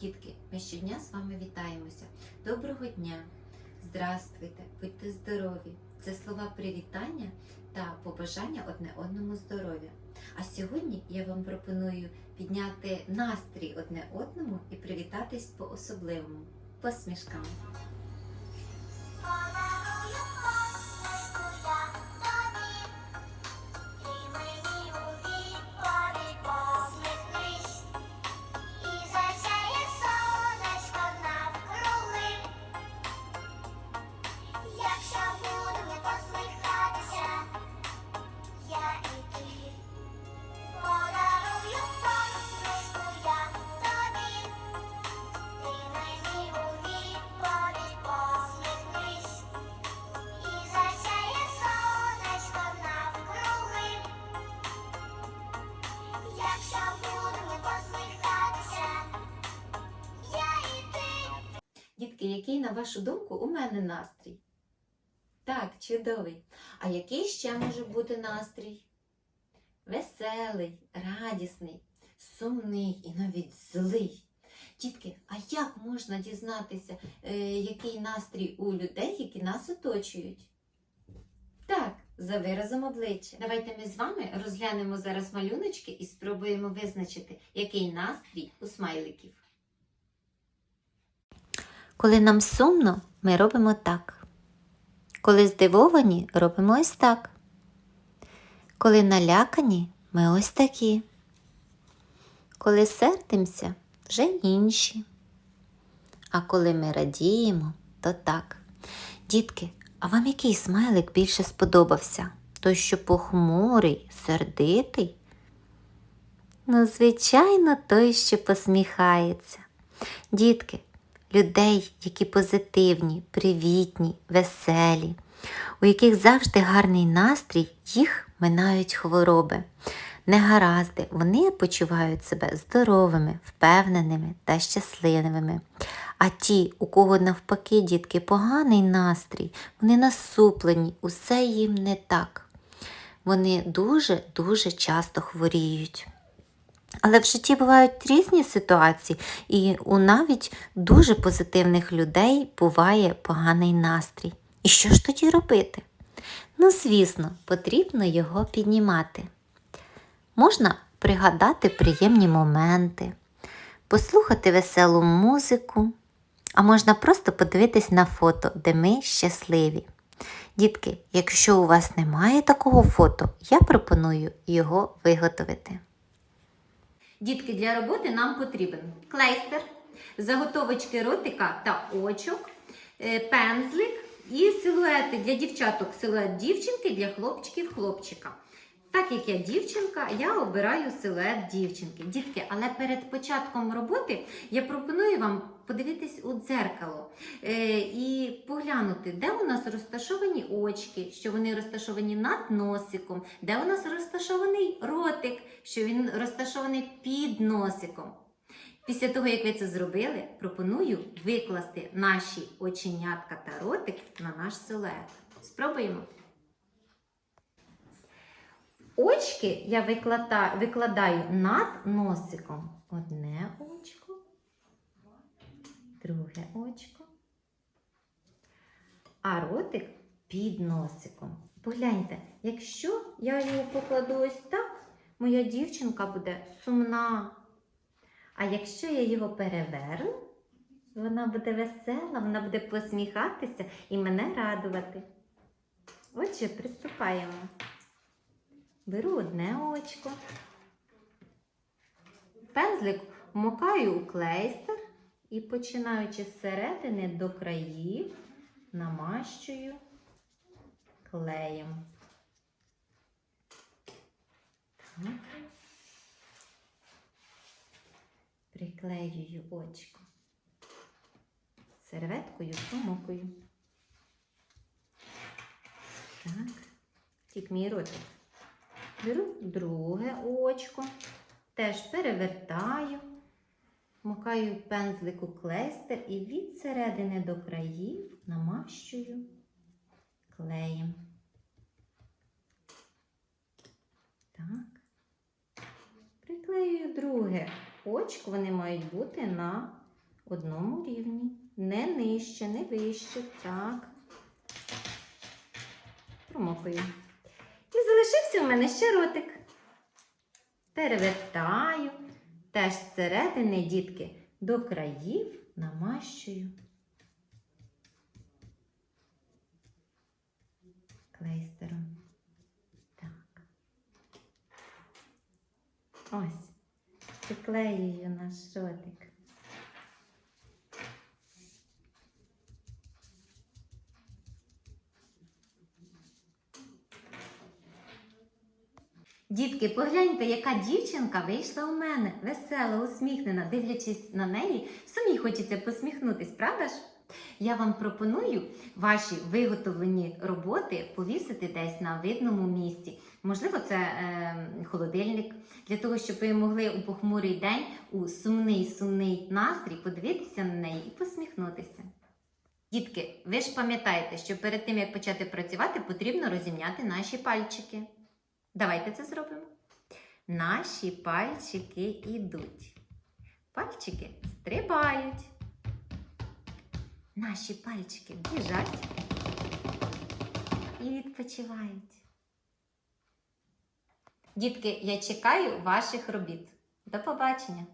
Дітки, ми щодня з вами вітаємося. Доброго дня! Здравствуйте, будьте здорові! Це слова привітання та побажання одне одному здоров'я. А сьогодні я вам пропоную підняти настрій одне одному і привітатись по-особливому посмішками. Дітки, який, на вашу думку, у мене настрій? Так, чудовий. А який ще може бути настрій? Веселий, радісний, сумний і навіть злий. Дітки, а як можна дізнатися, е, який настрій у людей, які нас оточують? Так, за виразом обличчя. Давайте ми з вами розглянемо зараз малюночки і спробуємо визначити, який настрій у смайликів. Коли нам сумно, ми робимо так. Коли здивовані, робимо ось так. Коли налякані, ми ось такі. Коли сердимося, вже інші. А коли ми радіємо, то так. Дітки, а вам який смайлик більше сподобався? Той, що похмурий, сердитий? Ну, звичайно, той, що посміхається. Дітки, людей, які позитивні, привітні, веселі, у яких завжди гарний настрій, їх минають хвороби. Негаразди, вони почувають себе здоровими, впевненими та щасливими. А ті, у кого навпаки, дітки, поганий настрій, вони насуплені, усе їм не так. Вони дуже-дуже часто хворіють. Але в житті бувають різні ситуації, і у навіть дуже позитивних людей буває поганий настрій. І що ж тоді робити? Ну, звісно, потрібно його піднімати. Можна пригадати приємні моменти, послухати веселу музику, а можна просто подивитись на фото, де ми щасливі. Дітки, якщо у вас немає такого фото, я пропоную його виготовити. Дітки, для роботи нам потрібен клейстер, заготовочки ротика та очок, е, пензлик і силуети для дівчаток. Силует дівчинки для хлопчиків хлопчика. Так як я дівчинка, я обираю силует дівчинки. Дітки, але перед початком роботи я пропоную вам подивитись у дзеркало е, і поглянути, де у нас розташовані очки, що вони розташовані над носиком, де у нас розташований ротик, що він розташований під носиком. Після того, як ви це зробили, пропоную викласти наші оченятка та ротик на наш силует. Спробуємо. Очки я виклада- викладаю над носиком. Одне очко, друге очко, а ротик під носиком. Погляньте, якщо я його покладу ось так, моя дівчинка буде сумна. А якщо я його переверну, вона буде весела, вона буде посміхатися і мене радувати. Отже, приступаємо. Беру одне очко. Пензлик вмокаю у клейстер і, починаючи з середини до країв, намащую клеєм. Так. Приклеюю очко. Серветкою помокую. Так, тік мій ротик. Беру друге очко, теж перевертаю, макаю пензлику клейстер і від середини до країв намащую клеєм. Так. Приклеюю друге очко, вони мають бути на одному рівні. Не нижче, не вище. Так. Промокую. Залишився в мене ще ротик. Перевертаю. Теж зсередини, дітки, до країв намащую. Клейстером. Так. Ось. Приклеюю наш ротик. Дітки, погляньте, яка дівчинка вийшла у мене. Весела, усміхнена. Дивлячись на неї, самі хочеться посміхнутись, правда ж? Я вам пропоную ваші виготовлені роботи повісити десь на видному місці. Можливо, це е, холодильник, для того, щоб ви могли у похмурий день, у сумний сумний настрій подивитися на неї і посміхнутися. Дітки, ви ж пам'ятаєте, що перед тим як почати працювати, потрібно розімняти наші пальчики. Давайте це зробимо. Наші пальчики йдуть. Пальчики стрибають. Наші пальчики біжать і відпочивають. Дітки, я чекаю ваших робіт. До побачення!